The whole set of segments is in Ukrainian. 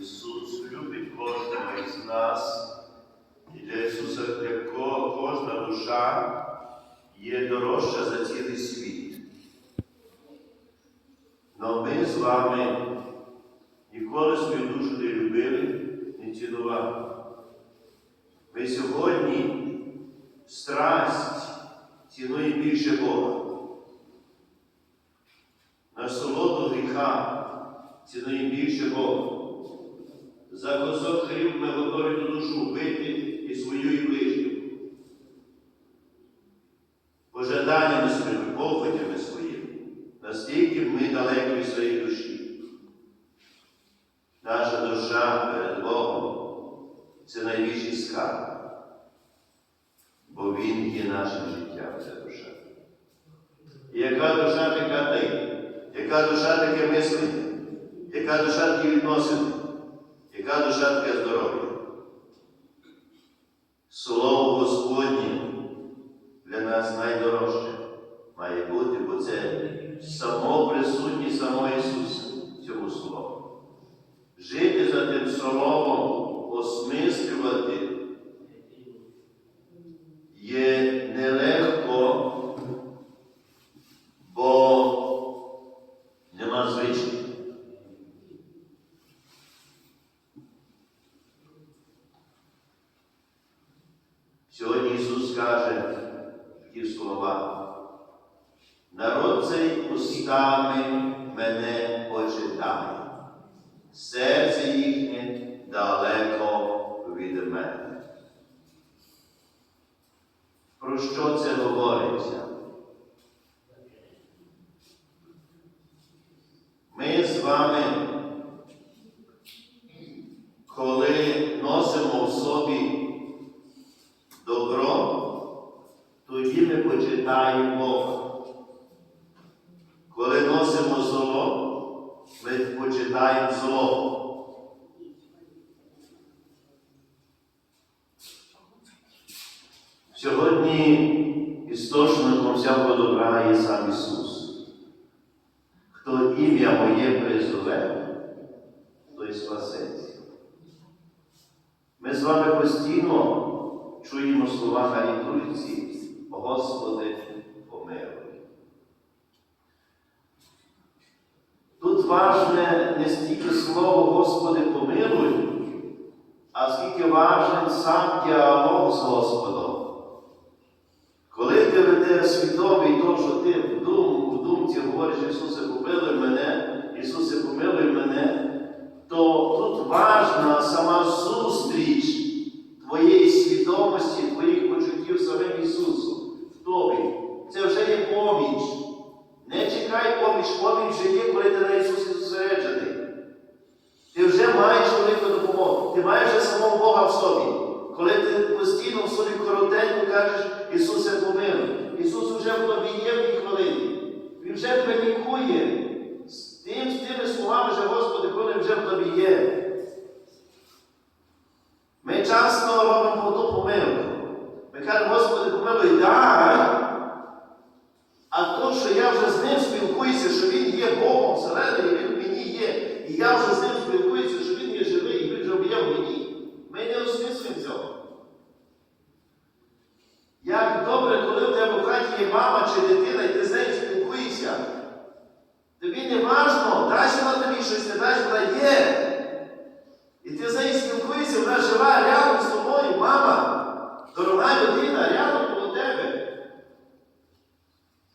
Ісус любить кожного із нас. І для Ісуса для кожна душа є дорожча за цілий світ. Но ми з вами ніколи свою душу не любили, не цінували. Ми сьогодні страсть цінує більше Бога. Насолоду гріха цінує більше Бога. За кусок хліб ми готові ту душу вбити і свою, і ближню. Пожаданнями своїми, похотями своїми, настільки ми далекі від своєї душі. Наша душа перед Богом це найбільший скарб, бо Він є нашим життям, ця душа. І яка душа така ти, яка душа таке мислення, яка душа такі відносини, яка душа здоров'я. Слово Господнє для нас найдорожче має бути, бо це само Сьогодні Ісус каже такі слова. Народ цей устами мене почитає, серце їхнє далеко від мене. Про що це говориться? Ми з вами, коли носимо в собі добро, тоді ми почитаємо Бога. Коли носимо зло, ми почитаємо зло. Сьогодні істочником всякого добра є сам Ісус. Хто ім'я моє призове, той спасеться. Ми з вами постійно чуємо слова на Господи, помилуй. Тут важне не стільки слово Господи помилуй, а скільки важен сам діалог з Господом. Коли ти ведеш свідомий то, що ти в, дум, в думці говориш, Ісусе, помилуй мене, Ісусе, помилуй мене, то тут важна сама зустріч твоєї свідомості, твоїх почуттів самим Ісусу в тобі. Це вже є поміч. Не чекай поміч, поміч вже є, коли ти на Ісусі зосереджений. Ти вже маєш велику допомогу. Ти маєш вже самого Бога в собі. Коли ти постійно в собі коротенько кажеш, Ісусе помилуй. Ісус вже в тобі є в тій хвилині. Він вже лікує. З тим, з тими словами, що Господи, коли вже в тобі є. Ми часто робимо ту помилку. Ми кажемо, Господи, помилуй, дай. А то, що я вже з ним спілкуюся, що він є Богом всередині, він мені є. І я вже з ним спілкуюся, що він є живий, і він вже є в мені. Ми не осмислюємо цього. Як добре, коли в тебе в хаті є мама чи дитина, і ти з нею спілкуєшся. Тобі не важно, не дасть, вона є. І ти з нею спілкуєшся, вона жива рядом з тобою, мама. Дорога людина, рядом коло тебе.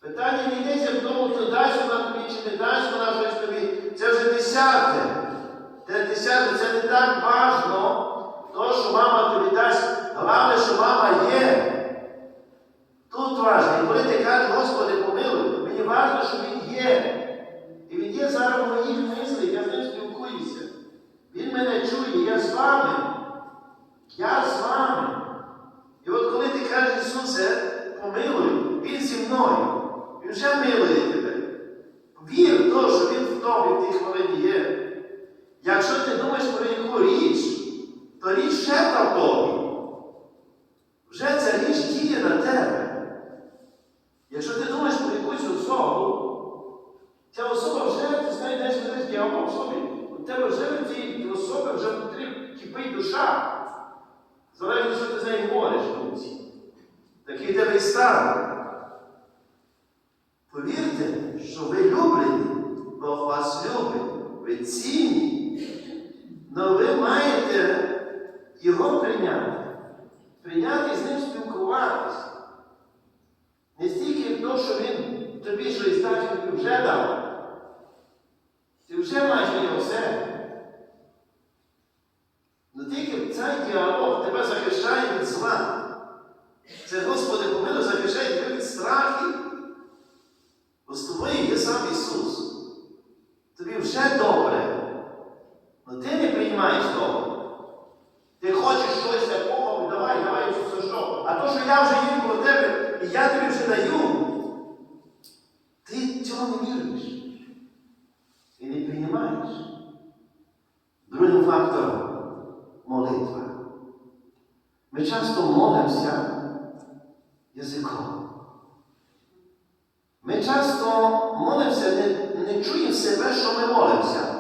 Питання не йдеться в тому, хто дасть вона тобі чи не дасть вона щось тобі. Це вже десяте. Те десяте це не так важно, то, що мама тобі дасть. Головне, що мама є. Тут важливо. І коли ти кажеш, Господи, помилуй, мені важливо, що Він є. І він є зараз в моїх мислях, я з ним спілкуюся. Він мене я з вами. Я з вами. І от коли ти кажеш, Ісусе, помилуй, Він зі мною. Він вже милує тебе. Вір в те, що Він в тобі в тій хвилині є. Якщо ти думаєш про яку річ, то річ ще там в тобі. Вже ця річ діє на тебе. Якщо ти думаєш про якусь особу, ця особа вже, ти знайдеш десь діалог в собі. У тебе вже в цій особи вже Залежить, що ти з нею говориш думці. Такий тебе і стан. Повірте, що ви люблені, Бог вас любить, ви цінні, але ви маєте його прийняти. Прийняти з ним спілкуватися. Не стільки то, що він тобі щось він вже дав. Ти вже маєш його все. Ну тільки цей діалог тебе захищає від зла. Це, Господи, помилуй, захищає тебе від страхів. Тобою є сам Ісус. Тобі вже добре. Але ти не приймаєш того. Ти хочеш щось такого, давай, давай, що це що. А то, що я вже їм про тебе, і я тобі вже даю, ти цього не віриш. І не приймаєш. Фактором молитва. Ми часто молимося язиком. Ми часто молимося, не, не чуємо себе, що ми молимося.